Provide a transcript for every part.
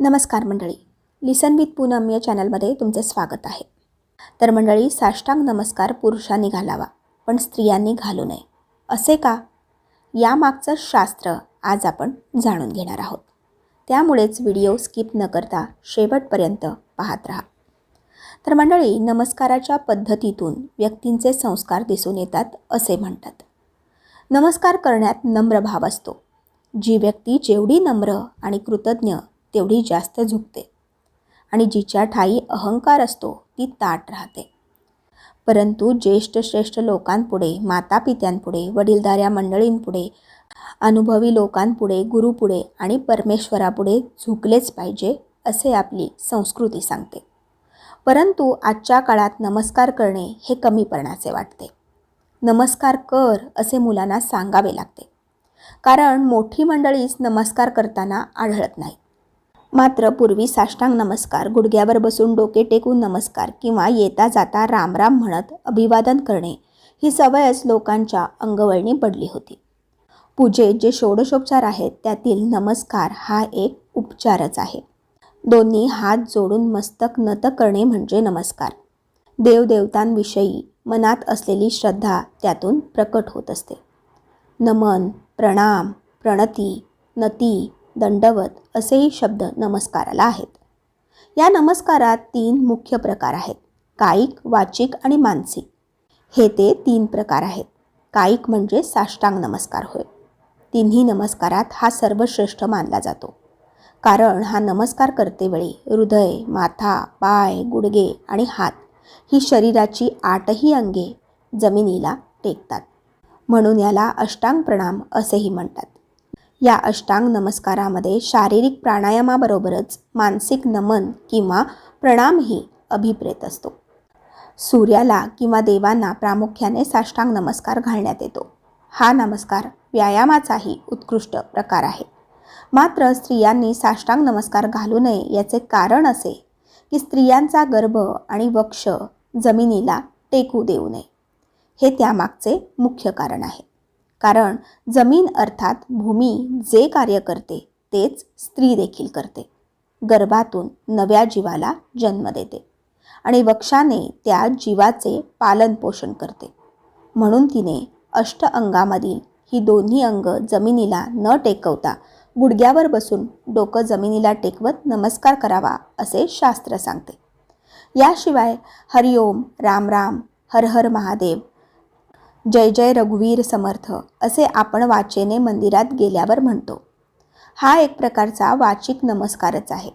नमस्कार मंडळी. लिसन विथ पूनम या चॅनलमध्ये तुमचे स्वागत आहे. तर मंडळी साष्टांग नमस्कार पुरुषांनी घालावा पण स्त्रियांनी घालू नये. असे का? यामागचं शास्त्र आज आपण जाणून घेणार आहोत. त्यामुळेच व्हिडिओ स्किप न करता शेवटपर्यंत पाहत राहा. तर मंडळी नमस्काराच्या पद्धतीतून व्यक्तींचे संस्कार दिसून येतात असे म्हणतात. नमस्कार करण्यात नम्र भाव असतो. जी व्यक्ती जेवढी नम्र आणि कृतज्ञ तेवढी जास्त झुकते. आणि जिच्या ठाई अहंकार असतो ती ताट राहते. परंतु ज्येष्ठ श्रेष्ठ लोकांपुढे मातापित्यांपुढे वडीलधाऱ्या मंडळींपुढे अनुभवी लोकांपुढे गुरुपुढे आणि परमेश्वरापुढे झुकलेच पाहिजे असे आपली संस्कृती सांगते. परंतु आजच्या काळात नमस्कार करणे हे कमीपणाचे वाटते. नमस्कार कर असे मुलांना सांगावे लागते. कारण मोठी मंडळीच नमस्कार करताना आढळत नाही मात्र पूर्वी साष्टांग नमस्कार गुडघ्यावर बसून डोके टेकून नमस्कार किंवा येता जाता रामराम म्हणत अभिवादन करणे ही सवयच लोकांच्या अंगवळणी पडली होती. पूजेत जे षोडशोपचार आहेत त्यातील नमस्कार हा एक उपचारच आहे. दोन्ही हात जोडून मस्तक नत करणे म्हणजे नमस्कार. देवदेवतांविषयी मनात असलेली श्रद्धा त्यातून प्रकट होत असते. नमन प्रणाम प्रणती नती दंडवत असेही शब्द नमस्काराला आहेत. या नमस्कारात तीन मुख्य प्रकार आहेत. कायिक वाचिक आणि मानसिक. हे ते तीन प्रकार आहेत. कायिक म्हणजे साष्टांग नमस्कार होय. तिन्ही नमस्कारात हा सर्वश्रेष्ठ मानला जातो. कारण हा नमस्कार करतेवेळी हृदय माथा पाय गुडगे आणि हात ही शरीराची आठही अंगे जमिनीला टेकतात. म्हणून याला अष्टांग प्रणाम असेही म्हणतात. या अष्टांग नमस्कारामध्ये शारीरिक प्राणायामाबरोबरच मानसिक नमन किंवा प्रणामही अभिप्रेत असतो. सूर्याला किंवा देवांना प्रामुख्याने साष्टांग नमस्कार घालण्यात येतो. हा नमस्कार व्यायामाचाही उत्कृष्ट प्रकार आहे. मात्र स्त्रियांनी साष्टांग नमस्कार घालू नये याचे कारण असे की स्त्रियांचा गर्भ आणि वक्ष जमिनीला टेकू देऊ नये. हे त्यामागचे मुख्य कारण आहे. कारण जमीन अर्थात भूमी जे कार्य करते तेच स्त्री देखील करते. गर्भातून नव्या जीवाला जन्म देते आणि वक्षाने त्या जीवाचे पालनपोषण करते. म्हणून तिने अष्ट अंगामधील ही दोन्ही अंग जमिनीला न टेकवता गुडघ्यावर बसून डोकं जमिनीला टेकवत नमस्कार करावा असे शास्त्र सांगते. याशिवाय हरिओम राम राम हर हर महादेव जय जय रघुवीर समर्थ असे आपण वाचेने मंदिरात गेल्यावर म्हणतो. हा एक प्रकारचा वाचिक नमस्कारच आहे.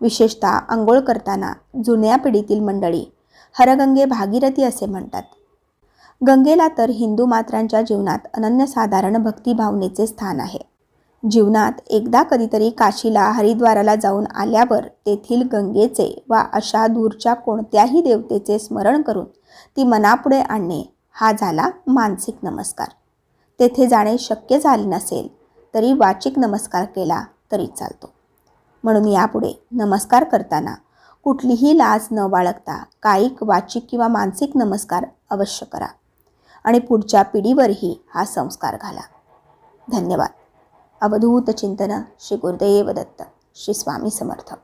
विशेषतः आंघोळ करताना जुन्या पिढीतील मंडळी हरगंगे भागीरथी असे म्हणतात. गंगेला तर हिंदू मात्रांच्या जीवनात अनन्यसाधारण भक्तिभावनेचे स्थान आहे. जीवनात एकदा कधीतरी काशीला हरिद्वाराला जाऊन आल्यावर तेथील गंगेचे वा अशा दूरच्या कोणत्याही देवतेचे स्मरण करून ती मनापुढे आणणे हा झाला मानसिक नमस्कार. तेथे जाणे शक्य झाले नसेल तरी वाचिक नमस्कार केला तरी चालतो. म्हणून यापुढे नमस्कार करताना कुठलीही लाज न बाळगता कायिक वाचिक किंवा मानसिक नमस्कार अवश्य करा आणि पुढच्या पिढीवरही हा संस्कार घाला. धन्यवाद. अवधूत चिंतन श्री गुरुदेव दत्त श्री स्वामी समर्थ.